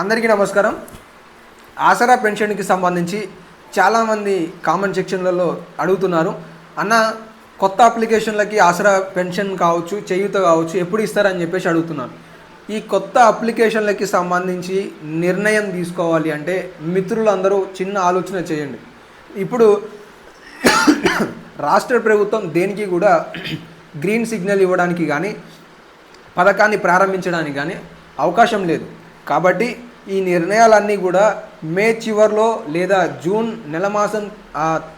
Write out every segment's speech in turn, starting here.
అందరికీ నమస్కారం. ఆసరా పెన్షన్కి సంబంధించి చాలామంది కామెంట్ సెక్షన్లలో అడుగుతున్నారు. అన్న కొత్త అప్లికేషన్లకి ఆసరా పెన్షన్ కావచ్చు చేయూత కావచ్చు ఎప్పుడు ఇస్తారని చెప్పేసి అడుగుతున్నారు. ఈ కొత్త అప్లికేషన్లకి సంబంధించి నిర్ణయం తీసుకోవాలి అంటే మిత్రులందరూ చిన్న ఆలోచన చేయండి. ఇప్పుడు రాష్ట్ర ప్రభుత్వం దేనికి కూడా గ్రీన్ సిగ్నల్ ఇవ్వడానికి కానీ పథకాన్ని ప్రారంభించడానికి కానీ అవకాశం లేదు. కాబట్టి ఈ నిర్ణయాలన్నీ కూడా మే చివరిలో లేదా జూన్ నెల మాసం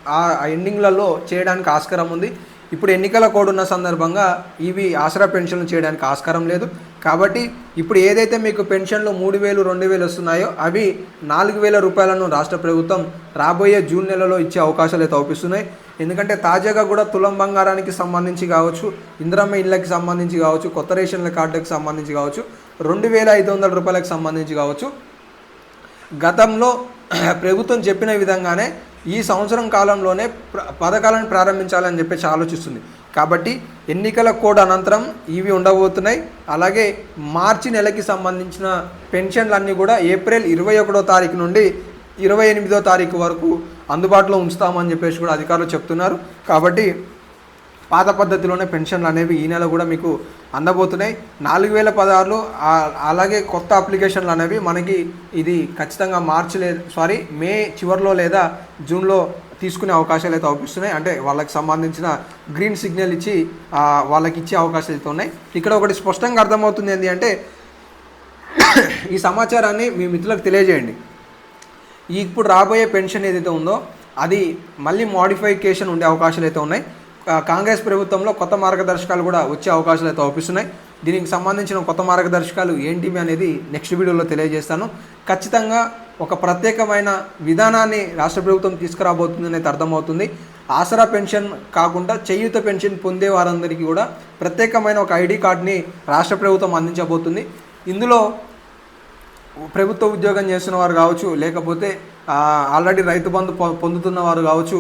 ఆ- ఎండింగ్లలో చేయడానికి ఆస్కారం ఉంది. ఇప్పుడు ఎన్నికల కోడ్ ఉన్న సందర్భంగా ఇవి ఆసరా పెన్షన్లు చేయడానికి ఆస్కారం లేదు. కాబట్టి ఇప్పుడు ఏదైతే మీకు పెన్షన్లు మూడు వేలు రెండు వేలు వస్తున్నాయో అవి నాలుగు వేల రూపాయలను రాష్ట్ర ప్రభుత్వం రాబోయే జూన్ నెలలో ఇచ్చే అవకాశాలు అయితే అవుపిస్తున్నాయి. ఎందుకంటే తాజాగా కూడా తులం బంగారానికి సంబంధించి కావచ్చు ఇంద్రమ్మ ఇళ్ళకి సంబంధించి కావచ్చు కొత్త రేషన్ల కార్డుకి సంబంధించి కావచ్చు రెండు వేల ఐదు వందల రూపాయలకు సంబంధించి కావచ్చు. గతంలో ప్రభుత్వం చెప్పిన విధంగానే ఈ సంవత్సరం కాలంలోనే పథకాలను ప్రారంభించాలని చెప్పేసి ఆలోచిస్తుంది. కాబట్టి ఎన్నికల కోడ్ అనంతరం ఇవి ఉండబోతున్నాయి. అలాగే మార్చి నెలకి సంబంధించిన పెన్షన్లన్నీ కూడా ఏప్రిల్ ఇరవై ఒకటో తారీఖు నుండి ఇరవై ఎనిమిదో తారీఖు వరకు అందుబాటులో ఉంచుతామని చెప్పేసి కూడా అధికారులు చెప్తున్నారు. కాబట్టి పాత పద్ధతిలోనే పెన్షన్లు అనేవి ఈ నెల కూడా మీకు అందబోతున్నాయి. నాలుగు వేల పదహారులు అలాగే కొత్త అప్లికేషన్లు అనేవి మనకి ఇది ఖచ్చితంగా మార్చి లే సారీ మే చివరిలో లేదా జూన్లో తీసుకునే అవకాశాలు అయితే అవుపిస్తున్నాయి. అంటే వాళ్ళకి సంబంధించిన గ్రీన్ సిగ్నల్ ఇచ్చి వాళ్ళకి ఇచ్చే అవకాశాలు అయితే ఉన్నాయి. ఇక్కడ ఒకటి స్పష్టంగా అర్థమవుతుంది ఏంటి అంటే ఈ సమాచారాన్ని మీ మిత్రులకు తెలియజేయండి. ఇప్పుడు రాబోయే పెన్షన్ ఏదైతే ఉందో అది మళ్ళీ మాడిఫికేషన్ ఉండే అవకాశాలు అయితే ఉన్నాయి. కాంగ్రెస్ ప్రభుత్వంలో కొత్త మార్గదర్శకాలు కూడా వచ్చే అవకాశాలు అయితే అవుపిస్తున్నాయి. దీనికి సంబంధించిన కొత్త మార్గదర్శకాలు ఏంటివి అనేది నెక్స్ట్ వీడియోలో తెలియజేస్తాను. ఖచ్చితంగా ఒక ప్రత్యేకమైన విధానాన్ని రాష్ట్ర ప్రభుత్వం తీసుకురాబోతుంది అనేది అర్థమవుతుంది. ఆసరా పెన్షన్ కాకుండా చేయూత పెన్షన్ పొందే వారందరికీ కూడా ప్రత్యేకమైన ఒక ఐడి కార్డ్ని రాష్ట్ర ప్రభుత్వం అందించబోతుంది. ఇందులో ప్రభుత్వ ఉద్యోగం చేస్తున్న వారు కావచ్చు లేకపోతే ఆల్రెడీ రైతు బంధు పొందుతున్న వారు కావచ్చు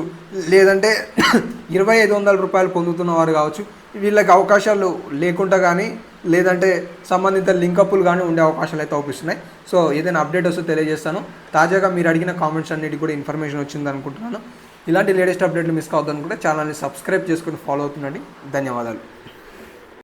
లేదంటే ఇరవై ఐదు వందల రూపాయలు పొందుతున్న వారు కావచ్చు వీళ్ళకి అవకాశాలు లేకుండా కానీ లేదంటే సంబంధిత లింకప్లు కానీ ఉండే అవకాశాలు అయితే అవుపిస్తున్నాయి. సో ఏదైనా అప్డేట్ వస్తే తెలియజేస్తాను. తాజాగా మీరు అడిగిన కామెంట్స్ అన్నిటి కూడా ఇన్ఫర్మేషన్ వచ్చింది అనుకుంటున్నాను. ఇలాంటి లేటెస్ట్ అప్డేట్లు మిస్ కావద్దనుకుంటే ఛానల్ని సబ్స్క్రైబ్ చేసుకుని ఫాలో అవుతుండండి. ధన్యవాదాలు.